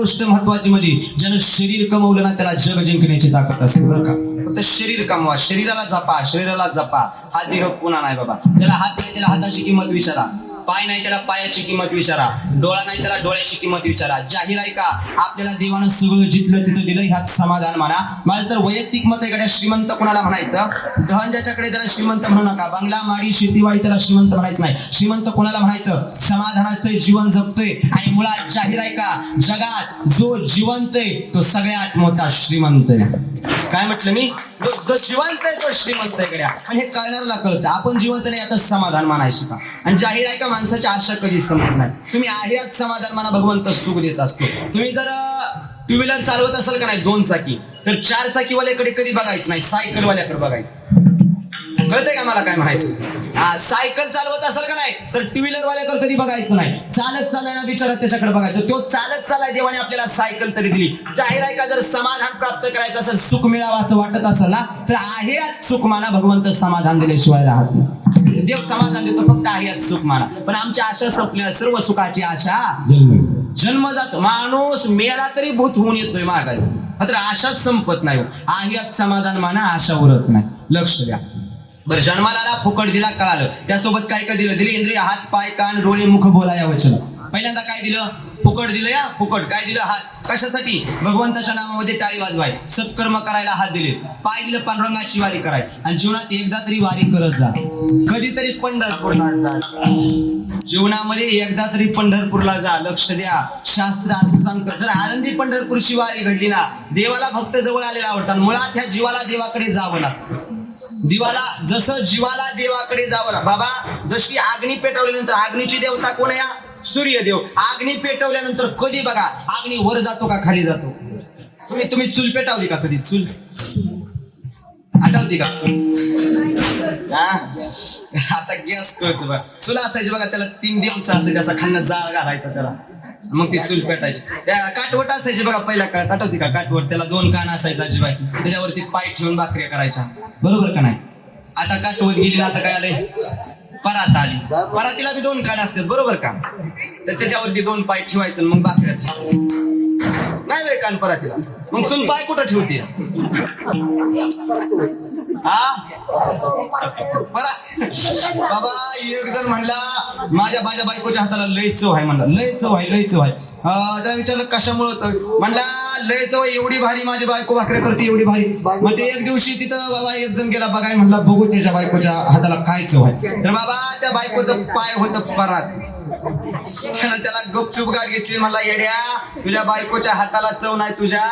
गोष्ट महत्वाची म्हणजे ज्यानं शरीर कमवलं ना त्याला जग जिंकण्याची ताकद असते बरं का? फक्त शरीर कमवा शरीराला जपा शरीराला जपा. हा देह पुन्हा नाही बाबा. त्याला हात नाही त्याला हाताची किंमत विचारा. पाय नाही त्याला पायाची किंमत विचारा. डोळा नाही त्याला डोळ्याची किंमत विचारा. जाहीर आहे का आपल्याला देवानं सगळं जिथलं तिथं दिलं ह्यात समाधान म्हणा. माझं तर वैयक्तिक मत आहे श्रीमंत कोणाला म्हणायचं? धन ज्याच्याकडे त्याला श्रीमंत म्हणू नका. बंगला माडी शेतीवाडी त्याला श्रीमंत म्हणायचं नाही. श्रीमंत कोणाला म्हणायचं? समाधानाचं जीवन जगतोय. आणि मुळात जाहीर आहे का जगात जो जिवंत आहे तो सगळ्यात मोठा श्रीमंत आहे. काय म्हटलं मी? जो जो जिवंत आहे तो श्रीमंत आहे गड्या. आणि हे कळणाऱ्याला कळतं. आपण जिवंत नाही आता समाधान मानायचं का? आणि जाहीर आहे का माणसाची आशा कधीच संपत नाही. तुम्ही आहे समाधान माना भगवंत सुख देत असतो. तुम्ही जर टू व्हीलर चालवत असाल का नाही दोन चाकी तर चार चाकीवाल्याकडे कधी बघायचं नाही सायकलवाल्याकडे बघायचं. कळतंय का मला काय म्हणायचं? हा सायकल चालवत असाल का नाही तर टू व्हीलर वाल्याकडे कधी बघायचं नाही. चालत चालायला विचारत त्याच्याकडे बघायचं. तो चालत चालाय देवाने आपल्याला सायकल तरी दिली. जाहीर आहे का जर समाधान प्राप्त करायचं असेल सुख मिळावाचं वाटत असेल ना तर आहे आज सुख माना भगवंत समाधान दिल्याशिवाय राहत नाही. देव समाधान देतो फक्त आहे सुख माना पण आमची आशा संपल्या सर्व सुखाची आशा जन्म जातो. माणूस मेला तरी भूत होऊन येतोय माघारी. मात्र आशाच संपत नाही आहे यात समाधान माना आशा उरत नाही. लक्ष द्या. बरं जन्माला फुकट दिला कळालं. त्यासोबत काय काय दिलं? दिले इंद्रिय हात पाय कान डोळे मुख बोलाया वचन. पहिल्यांदा काय दिलं? फुकट दिलं या फुकट. काय दिलं? हात. कशासाठी? भगवंताच्या नामामध्ये टाळी वाजवाय. सत्कर्म करायला हात दिले पाय दिलं पांडुरंगाची वारी कराय. आणि जीवनात एकदा तरी वारी करत जा. कधीतरी पंढरपूरला जा. जीवनामध्ये एकदा तरी पंढरपूरला जा. लक्ष द्या. शास्त्र असं सांगतं जर आनंदी पंढरपूरची वारी घडली ना देवाला भक्त जवळ आलेला आवडतात. मुळात ह्या जीवाला देवाकडे जावं लागतं. दिवाला जसं जीवाला देवाकडे जावं बाबा जशी अग्नी पेटवल्यानंतर अग्नीची देवता कोण या? सूर्यदेव अग्नी पेटवल्यानंतर कधी बघा अग्नी वर जातो का खाली जातो? तुम्ही तुम्ही चूल पेटवली का कधी? चूल. आठवती का? आता गॅस कळतो बघा. चूल असायची बघा त्याला तीन दिवस असायचे असा खाल्ला जाळ घालायचा त्याला. मग ती चूल पेटायची. त्या काटवट असायची बघा पहिल्या काळात आठवती का काटवट त्याला दोन कान असायचा अजिबात. त्याच्यावरती पाय ठेवून भाकऱ्या करायच्या. बरोबर का नाही? आता काटवत गेली ना आता काय आलंय? परात आली. परातीला बी दोन कान असतात बरोबर का? तर त्याच्यावरती दोन पाय ठेवायचं मग भाकऱ्या नाही मग सुन पाय कुठं ठेवते? बाबा एक जण म्हणला माझ्या माझ्या बायकोच्या हाताला लय चव आहे म्हणला. लय चव आहे लय चव आहे. त्याला विचारलं कशामुळं तर? म्हणला लय चव एवढी भारी माझी बायको भाकऱ्या करते एवढी भारी. मग ते एक दिवशी तिथं बाबा एक जण गेला बघाय म्हणला बघू त्याच्या बायकोच्या हाताला काय चव आहे. तर बाबा त्या बायकोचं पाय होतं परात. त्यानं त्याला गपचूप गाठ घेतली मला येड्या तुझ्या बायकोच्या हाताला चव नाही तुझ्या.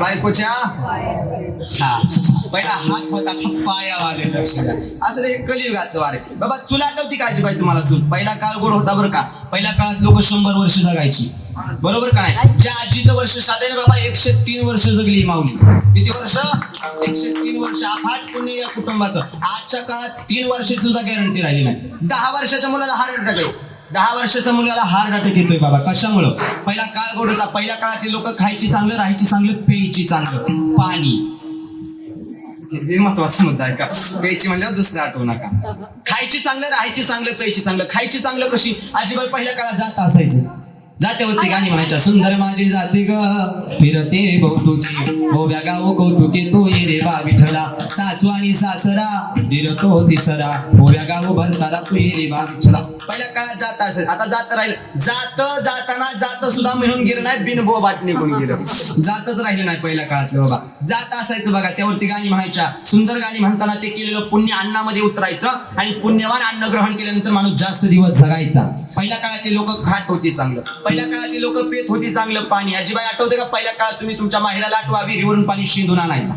बायकोच्या? हा. पहिला हात होता पायावाले लक्ष द्या असं हे कलियुगाचं वारे. बाबा चूल आठवती का पाहिजे तुम्हाला चूल? पहिला काळ गोड होता बरं का? पहिल्या काळात लोक शंभर वर्ष जगायची. बरोबर का नाही? ज्या आजीचं वर्ष साधारण बाबा एकशे तीन वर्ष जगली माऊली. किती वर्ष? एकशे तीन वर्ष. अफाट पुण्य या कुटुंबाचं. आजच्या काळात तीन वर्ष सुद्धा गॅरंटी राहिली नाही. दहा वर्षाच्या मुलाला हार्ट अटॅक आहे. दहा वर्षाच्या मुलाला हार्ट अटॅक येतोय बाबा. कशामुळं? पहिला काळ गोड होता. पहिल्या काळातले लोक खायची चांगलं राहायची चांगलं प्यायची चांगलं. पाणी. हे महत्त्वाचा मुद्दा आहे का? प्यायची म्हणल्यावर दुसरं आठवू नका. खायची चांगलं राहायची चांगलं प्यायची चांगलं. खायची चांगलं कशी? आजीबाई पहिल्या काळात जात असायचं. जात्यावरती गाणी म्हणायच्या सुंदर माझी जाते ग फिरते बहुतुकी. ओव्या गाव कौतुके तो ये रे बा विठला सासू आणि सासरा दिरतो तिसरा. ओव्या गाव भरतारा तू ये रे बा विठला पहिल्या काळात जात असेल आता जात राहील. जात जाताना जात सुद्धा मिळून गेलं नाही बिनबो बाट निघून गेलं. जातच राहिलं नाही पहिल्या काळातलं बाबा. जात असायचं बघा त्यावरती गाणी म्हणायच्या. सुंदर गाणी म्हणताना ते केलेलं पुण्य अन्नामध्ये उतरायचं आणि पुण्यवान अन्न ग्रहण केल्यानंतर माणूस जास्त दिवस जगायचा. पहिल्या काळातली लोक खात होती चांगलं. पहिल्या काळातले लोक पेत होती चांगलं पाणी. अजिबाई आठवते का पहिल्या काळात तुम्ही तुमच्या माहेला लाटवा विहिरीवरून पाणी शिंदून आणायचा.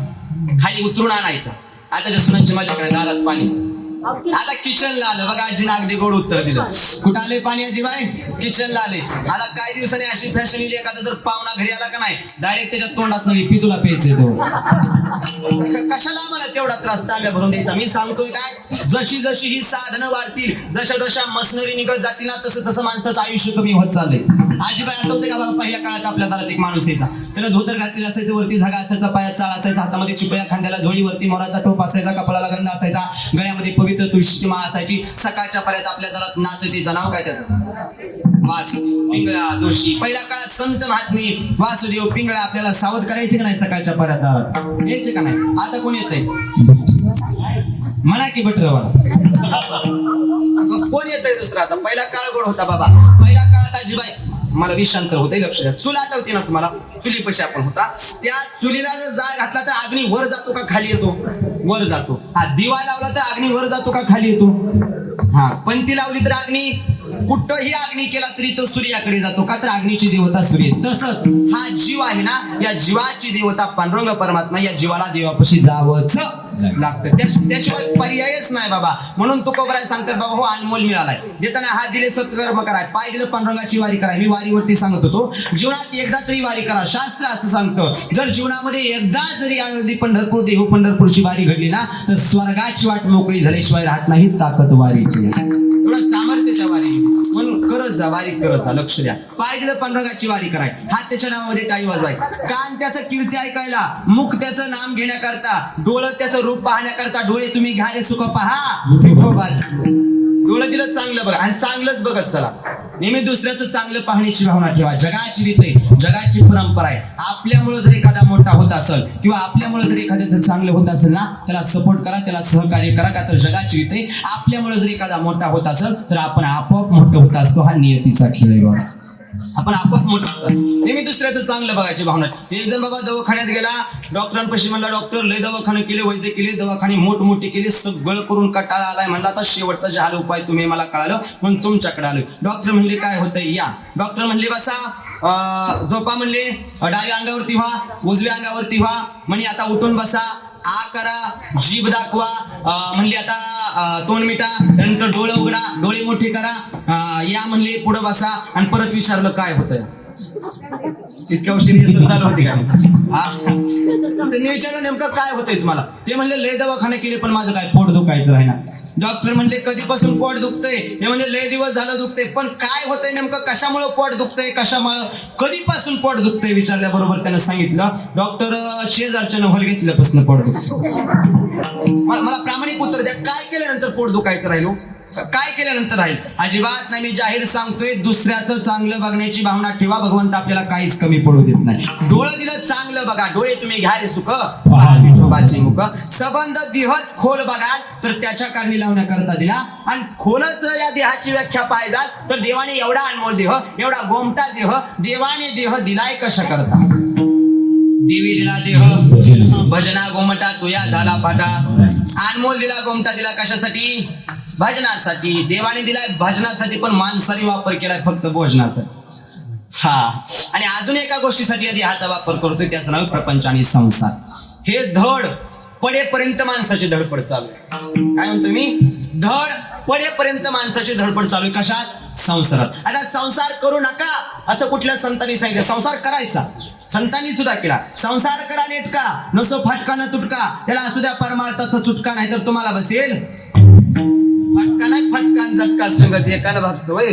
खाली उतरून आणायचा. आताच्या सुनांची माझ्याकडे दारात पाणी. आता किचनला आलं. बघा आजीनं अगदी गोड उत्तर दिलं. कुठं आले पाणी आजीबाई? किचनला आले. आता काही दिवसांनी अशी फॅशन येईल एखादा जर पाहुणा घरी आला का नाही डायरेक्ट त्याच्या तोंडात नाही पी तुला प्यायचे तो कशाला आम्हाला तेवढा त्रास तांब्या भरून द्यायचा? मी सांगतोय काय? जशी जशी ही साधनं वाढतील जशा जशा मशनरी निघत जातील ना तसं तसं माणसाचं आयुष्य कमी होत चाललंय. आजीबाई आठवते का बाबा पहिल्या काळात आपल्या दारात एक माणूस यायचा. त्याला धोतर घातलेला असायचं वरती झगा असायचा पायात चाळ असायचा हातामध्ये चिपया खांद्याला झोळीवरती मोराचा टोप असायचा कपाळाला गंध असायचा गळ्यामध्ये तुळशीची माळ असायची सकाळच्या पर्यंत आपल्या दारात नाचतीचं नाव काय त्याचं? वासुदेव. पिंगळा जोशी. पहिल्या काळात संत महात्मे वासुदेव पिंगळा आपल्याला सावध करायचे का नाही सकाळच्या पर्यंत? यायचे का नाही? आता कोण येत म्हणा की बटरवाला. कोण येतंय दुसरा आता? पहिला काळ गोड होता बाबा? पहिला काळात आजीबाई. मला विषांतर होते लक्ष द्या. चूल आठवते ना तुम्हाला? चुलीपाशी आपण होता. त्या चुलीला जर जाळ घातला तर अग्नी वर जातो का खाली येतो? वर जातो. हा दिवा लावला तर अग्नी वर जातो का खाली येतो? हा पंथी लावली तर अग्नी कुठंही अग्नी केला तरी तो सूर्याकडे जातो. का तर अग्नीची देवता सूर्य. तसंच हा जीव आहे ना या जीवाची देवता पांडुरंग परमात्मा या जीवाला देवापाशी जावंच. लागतं त्याशिवाय पर्यायच नाही बाबा. म्हणून तुकोबराय सांगतात बाबा हो अनमोल मिळालाय. देताना हात दिले सत्कर्म कराय पाय दिलं पांडुरंगाची वारी कराय मी वारीवरती सांगत होतो जीवनात एकदा तरी वारी करा. शास्त्र असं सांगतं जर जीवनामध्ये एकदा जरी आनंदी पंढरपूर देहू पंढरपूरची वारी घडली ना तर स्वर्गाची वाट मोकळी झाल्याशिवाय राहत नाही ताकद वारीची. एवढं सामर्थ्य त्या वारी करत जा वारी करत जा लक्ष द्या. पाय दिलं पांडुरंगाची वारी कराय. हात त्याच्या नावामध्ये टाळी वाजवाय. कान त्याचं कीर्ती ऐकायला मुख त्याचं नाम घेण्याकरता डोळं त्याचं रूप पाहण्याकरता डोळे तुम्ही घ्या सुख पहा विठोबा डोळं दिलं चांगलं बघा. आणि चांगलंच बघत चला. नेहमी दुसऱ्याचं चांगलं पाहण्याची भावना ठेवा. जगाची रीत आहे जगाची परंपरा आहे. आपल्यामुळे जर एखादा मोठा होत असेल किंवा आपल्यामुळे जर एखाद्याचं चांगलं होत असेल ना त्याला सपोर्ट करा त्याला सहकार्य करा. का तर जगाची रीत आहे. आपल्यामुळे जर एखादा मोठा होत असेल तर आपण आपोआप मोठं होत असतो. हा नियतीचा खेळ आहे बघा. आपण आपोआप मोठं नेहमी दुसऱ्याचं चांगलं बघायची भावना. एक जण बाबा दवाखान्यात गेला डॉक्टरांपाशी म्हणला डॉक्टर लय दवाखाने केले वैद्य केले दवाखाने मोठमोठे केले सगळं करून कटाळा आलाय. म्हणला आता शेवटचा जहाल उपाय तुम्ही मला कळालं म्हणून तुमच्याकडे आलो डॉक्टर म्हणले काय होतंय? या. डॉक्टर म्हणले बसा झोपा म्हणले डाव्या अंगावरती व्हा उजव्या अंगावरती व्हा म्हणे आता उठून बसा आ करा जीभ दाखवा. म्हणली आता तोंड मिटा त्यानंतर डोळे उघडा डोळे मोठे करा. या म्हणले पुढे बसा आणि परत विचारलं काय होतंय. इतक्या उशिरी चालू होती का? हा. त्यांनी विचारलं नेमकं काय होतंय तुम्हाला? ते म्हणले लय दवाखाने केले पण माझं काय पोट दुखायचं राहिना. डॉक्टर म्हणले कधीपासून पोट दुखतंय? हे म्हणजे लय दिवस झालं दुखतंय. पण काय होतंय नेमकं? कशामुळे पोट दुखतंय? कशामुळे? कधीपासून पोट दुखतंय? विचारल्याबरोबर त्यानं सांगितलं डॉक्टर शेजारच्या नवल घेतल्यापासून पोट दुखत मला मला प्रामाणिक उत्तर द्या. काय केल्यानंतर पोट दुखायचं राहिलो? काय केल्यानंतर राहील? अजिबात नाही मी जाहीर सांगतोय दुसऱ्याचं चांगलं बघण्याची भावना ठेवा भगवंत आपल्याला काहीच कमी पडू देत नाही. डोळं दिलं चांगलं बघा. डोळे तुम्ही घ्या रे सुख. विठोबाची मुख. सबंध दिहत खोल बघाल तर त्याच्या कारणी लावण्याकरता दिला आणि खोलच या देहाची व्याख्या पाहिजात तर देवाने एवढा अनमोल देह एवढा गोमटा देह देवाने देह दिलाय कशा करता? देवी दिला देह. भजना गोमटा तुया झाला पाटा. अनमोल दिला गोमटा दिला कशासाठी? भजनासाठी देवाने दिलाय भजनासाठी पण माणसाने वापर केलाय फक्त भोजनासाठी. हा. आणि अजून एका गोष्टीसाठी आधी ह्याचा वापर करतोय त्याचं नाव प्रपंच आणि संसार. हे धड पडेपर्यंत माणसाची धडपड चालू आहे. काय म्हणतो मी? धड पडेपर्यंत माणसाची धडपड चालू आहे. कशात? संसारात. आता संसार करू नका असं कुठल्या संतांनी सांगितलं? संसार करायचा. संतांनी सुद्धा केला. संसार करा नेटका. नसो फटका न तुटका. त्याला असू द्या परमार्थाचा तुटका नाही तर तुम्हाला बसेल फटका नाही फटका आणि झटका संगत एकाला बघतो वय.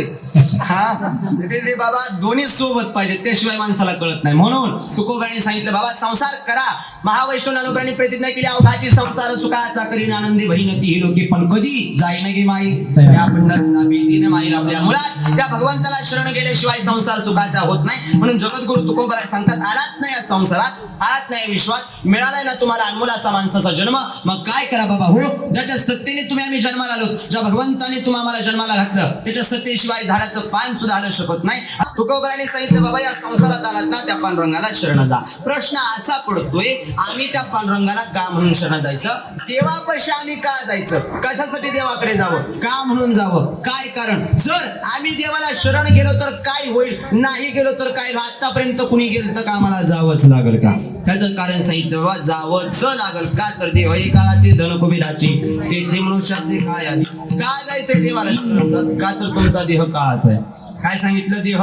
हा? ते बाबा दोन्ही सोबत पाहिजे त्याशिवाय माणसाला कळत नाही. म्हणून तुकोबाने सांगितलं बाबा संसार करा. महावैष्णव अनुग्रहाने प्रतिज्ञा केली. अवघाची संसार सुखाचा करीन आनंदी भरी नती ही लोके. पण कधी जाई नगे माई. या पंढरपुरा भेटीने माई आपल्या मुळात त्या भगवंताला शरण गेल्याशिवाय संसार सुखाचा होत नाही. म्हणून जगद्गुरु तुकोबराय सांगतात आलात नाही या संसारात. आलात नाही विश्वात. मिळालाय ना तुम्हाला अनमोलाचा माणसाचा जन्म. मग काय करा बाबा हो? ज्याच्या सत्तेने तुम्ही आम्ही जन्माला आलो ज्या भगवंताने तुम्हा आम्हाला जन्माला घातलं. त्याच्या सतीशिवाय झाडाचं पान सुद्धा आलं शकत नाही. तुकोबराने सांगितलं बाबा या संसारात आलात ना त्या पांडुरंगाला शरण जा. प्रश्न असा पडतोय आम्ही त्या पांडुरंगाला का म्हणून शरण जायचं? देवापाशी आम्ही का जायचं? कशासाठी देवाकडे जावं? का म्हणून जावं? काय कारण? जर आम्ही देवाला शरण गेलो तर काय होईल? नाही गेलो तर काय? आतापर्यंत कुणी गेलं तर का आम्हाला जावंच लागल का? त्याचं कारण सांगितलं बाबा जावंच लागल का? तर देव ही काळाची धन त्याची मनुष्याची काय आली का जायचंय देवाला शरण का तर तुमचा देह काळाचा आहे. काय सांगितलं देह?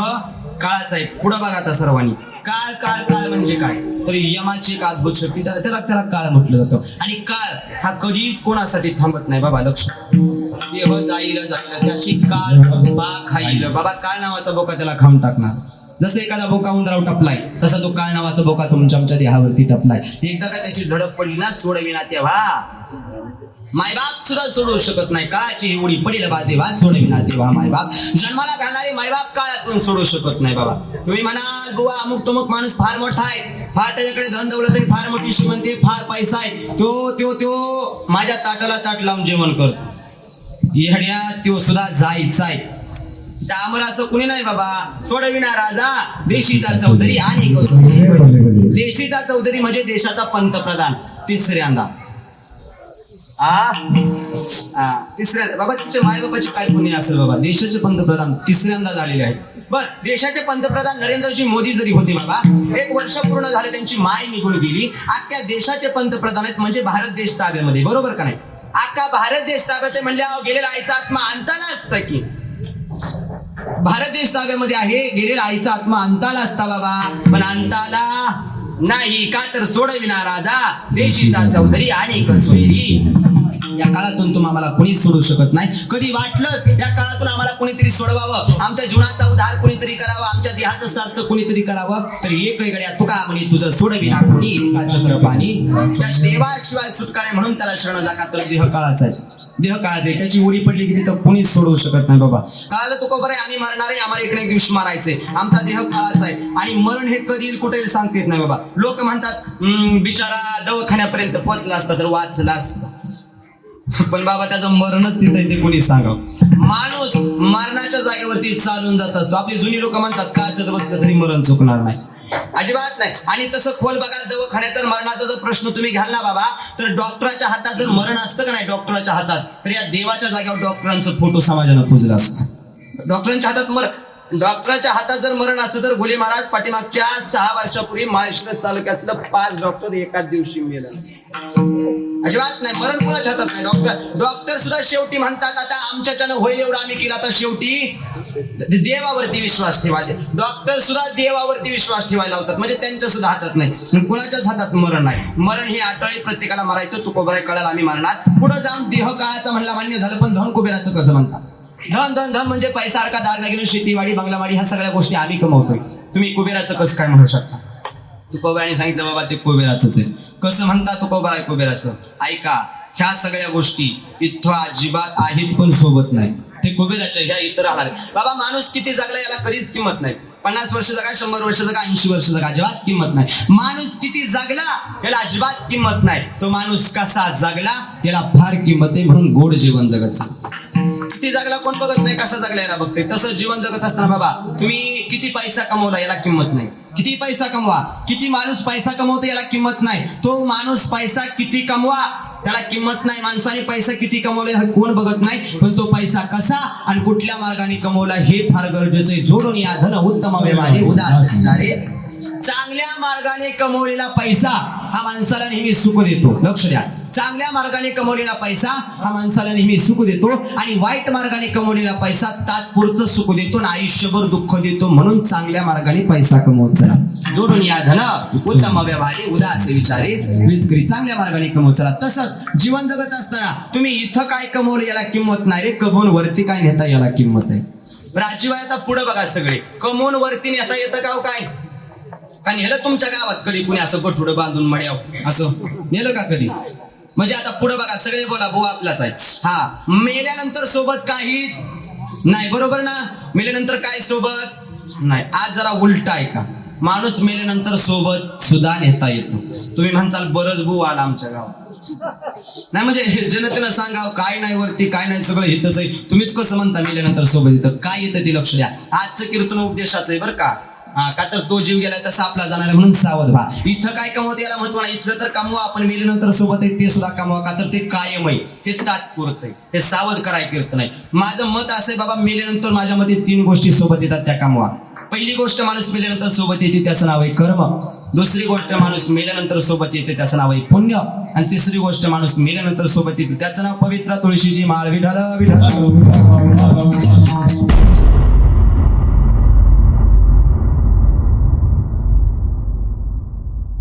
काळाचा आहे. पुढं बघा आता सर्वांनी. काळ काळ काळ म्हणजे काय? तर यमाची एक अद्भुत शक्ती. त्याला त्याला त्याला काळ म्हटलं जातं. आणि काळ हा कधीच कोणासाठी थांबत नाही. बाबा लक्ष देह जाईल जाईल. त्याशी काळ बा खाईल बाबा काळ नावाचा बोका त्याला खाऊन टाकणार. जसं एखादा बोका उंदराव टपलाय तसा तो काळ नावाचा बोका तुमच्या आमच्या देहावरती टपलाय. एकदा का त्याची झडप पडली ना सोडविना तेव्हा. मायबाप सुद्धा सोडवू शकत नाही. काळाची एवढी पडील बाजे बा सोडविना तेव्हा मायबाप जन्माला घालणारे मायबाप काळातून सोडू शकत नाही बाबा. तुम्ही म्हणा बुवा अमुक तमुक माणूस फार मोठा आहे. फार त्याच्याकडे धन दौलत आहे फार मोठी श्रीमंती फार पैसा आहे. तो तो तो माझ्या ताटाला ताट लावून जेवण करतो. येड्या तो सुद्धा जायचा आहे. त्यामुळे असं कुणी नाही बाबा. सोडविना राजा देशीचा चौधरी आणि देशीचा चौधरी म्हणजे देशाचा पंतप्रधान तिसऱ्यांदा. तिसऱ्या बाबा तुमच्या मायबापाची काय पुण्य असेल बाबा? देशाचे पंतप्रधान तिसऱ्यांदा झालेले आहेत. बर देशाचे पंतप्रधान नरेंद्रजी मोदी जरी होते बाबा एक वर्ष पूर्ण झाले त्यांची माय निघून गेली. अख्ख्या देशाचे पंतप्रधान आहेत म्हणजे भारत देश ताब्यामध्ये. बरोबर का नाही? अख्खा भारत देश ताब्यात आहे गेलेला आईचा आत्मा अंताला असतं की. भारत देश ताब्यामध्ये आहे. गेलेला आईचा आत्मा अंताला असता बाबा. पण अंताला नाही. का तर सोडविना राजा? देशीचा चौधरी आणि कसोरी. या काळातून तुम्ही आम्हाला कुणी सोडू शकत नाही. कधी वाटलं या काळातून आम्हाला कुणीतरी सोडवावं? आमच्या जीवनाचा उद्धार कुणीतरी करावा? आमच्या देहाचं सार्थ कुणीतरी करावं? तर एक वेगळ्या तुका म्हणे तुझं सोडविना कोणी? एका चक्रपाणी त्या देवाशिवाय सुटका नाही म्हणून त्याला शरण जागा तर देह काळाचा आहे. देह काळाचा आहे. त्याची उडी पडली की तिथं कुणीच सोडवू शकत नाही बाबा. काळाला तुका बरं आहे आम्ही मरणार आहे आम्हाला इकडे एक दिवशी मारायचंय आमचा देह काळाचा आहे. आणि मरण हे कधी येईल कुठे सांगता येत नाही बाबा. लोक म्हणतात बिचारा दवाखान्यापर्यंत पोहोचला असता तर वाचला असता. पण बाबा त्याचं मरणच तिथं ते कोणी सांगावं? माणूस मरणाच्या जागेवरती चालून जात असतो. आपली जुनी लोक म्हणतात काचत बसलं तरी मरण चुकणार नाही. अजिबात नाही. आणि तसं खोल बघा दवाखान्याचा मरणाचा जर प्रश्न तुम्ही घ्याल ना बाबा तर डॉक्टराच्या हातात जर मरण असतं का नाही डॉक्टराच्या हातात तर या देवाच्या जागेवर डॉक्टरांचं फोटो समाजानं पुजलं असतं. डॉक्टरांच्या हातात मर डॉक्टराच्या हातात जर मरण असतं तर गोले महाराज पाठीमागच्या सहा वर्षापूर्वी माळशिरस तालुक्यातलं पाच डॉक्टर एकाच दिवशी मेलं. अजिबात नाही मरण कोणाच्या हातात नाही. डॉक्टर डॉक्टर सुद्धा शेवटी म्हणतात आता आमच्याच्यानं होईल एवढं आम्ही केलं आता शेवटी देवावरती विश्वास ठेवा डॉक्टर सुद्धा देवावरती विश्वास ठेवायला होतात म्हणजे त्यांच्या सुद्धा हातात नाही. कुणाच्याच हातात मरण नाही. मरण हे अटळी प्रत्येकाला मारायचं तू कोबराय कळायला आम्ही मारणार. पुढे जाऊन देह काळाचा म्हणला मान्य झालं पण धन कुबेराचं कसं म्हणतात? धन धन धन म्हणजे पैसा अडका दाग दागिने शेतीवाडी बंगलावाडी ह्या सगळ्या गोष्टी आम्ही कमवतोय. तुम्ही कुबेराचं कसं काय म्हणू शकता? तुकोबाने सांगितलं बाबा ते कुबेराच आहे. कसं म्हणता तुकोबा आहे कुबेराचं? ऐका ह्या सगळ्या गोष्टी इथं अजिबात आहेत पण सोबत नाही. ते कुबेराच्या ह्या इतर राहणार बाबा माणूस किती जगला याला कधीच किंमत नाही. पन्नास वर्ष जगा शंभर वर्ष जगा ऐंशी वर्ष जगा अजिबात किंमत नाही. माणूस किती जगला याला अजिबात किंमत नाही. तो माणूस कसा जगला याला फार किंमत आहे म्हणून गोड जीवन जगत किती जगला कोण बघत नाही कसा जगला याला बघते तसं जीवन जगत असताना बाबा तुम्ही किती पैसा कमवला याला किंमत नाही. किती पैसा कमवा किती माणूस पैसा कमवतो याला किंमत नाही. तो माणूस पैसा किती कमवा त्याला किंमत नाही. माणसाने पैसा किती कमवला हे कोण बघत नाही पण तो पैसा कसा आणि कुठल्या मार्गाने कमवला हे फार गरजेचं आहे. जोडून या धन उत्तम व्यवहारी उदाहरण चांगल्या मार्गाने कमवलेला पैसा हा माणसाला नेहमी सुख देतो. लक्ष द्या. चांगल्या मार्गाने कमवलेला पैसा हा माणसाला नेहमी सुख देतो आणि वाईट मार्गाने कमवलेला पैसा तात्पुरतं सुख देतो आणि आयुष्यभर दुःख देतो म्हणून चांगल्या मार्गाने पैसा कमवत चला. जोडून या धन उत्तम व्यवहारी उदास विचारी विचकरी चांगल्या मार्गाने कमवत चला. तसंच जीवन जगत असताना तुम्ही इथं काय कमवलं याला किंमत नाही रे. कमवून वरती काय नेता याला किंमत आहे? राजीबाई आता पुढे बघा सगळे. कमवून वरती नेता येतं का हो काय? का नेलं तुमच्या गावात कधी कुणी असं गठुडं बांधून मड्याव असं? नेलं का कधी? म्हणजे आता पुढे बघा सगळे बोला भाऊ आपलाच आहे. हा मेल्यानंतर सोबत काहीच नाही बरोबर ना? मेल्यानंतर काय सोबत? नाही आज जरा उलट आहे का? माणूस मेल्यानंतर सोबत सुद्धा नेता येतो. तुम्ही म्हणसाल बरंच भाऊ आला आमच्या गावात. नाही म्हणजे जनतेनं सांगाव काय नाही वरती काय नाही सगळं येतच आहे. तुम्हीच कसं म्हणता मेल्यानंतर सोबत येतं? काय येतं ते लक्ष द्या. आजचं कीर्तन उपदेशाचं आहे बरं का? का तर तो जीव गेला तसा आपला जाणार आहे म्हणून सावध व्हा. इथं काय कमवत याला महत्त्व नाही इथलं तर कमवा आपण मेल्यानंतर सोबत आहे ते सुद्धा कमवा. का तर ते कायम आहे हे तात्पुरत आहे हे सावध कराय कीर्तन नाही. माझं मत असं आहे बाबा मेल्यानंतर माझ्या मते तीन गोष्टी सोबत येतात त्या कमवा. पहिली गोष्ट माणूस मेल्यानंतर सोबत येते त्याचं नाव आहे कर्म. दुसरी गोष्ट माणूस मेल्यानंतर सोबत येते त्याचं नाव आहे पुण्य. आणि तिसरी गोष्ट माणूस मेल्यानंतर सोबत येते त्याचं नाव पवित्र तुळशीची माळ विठाल विठाल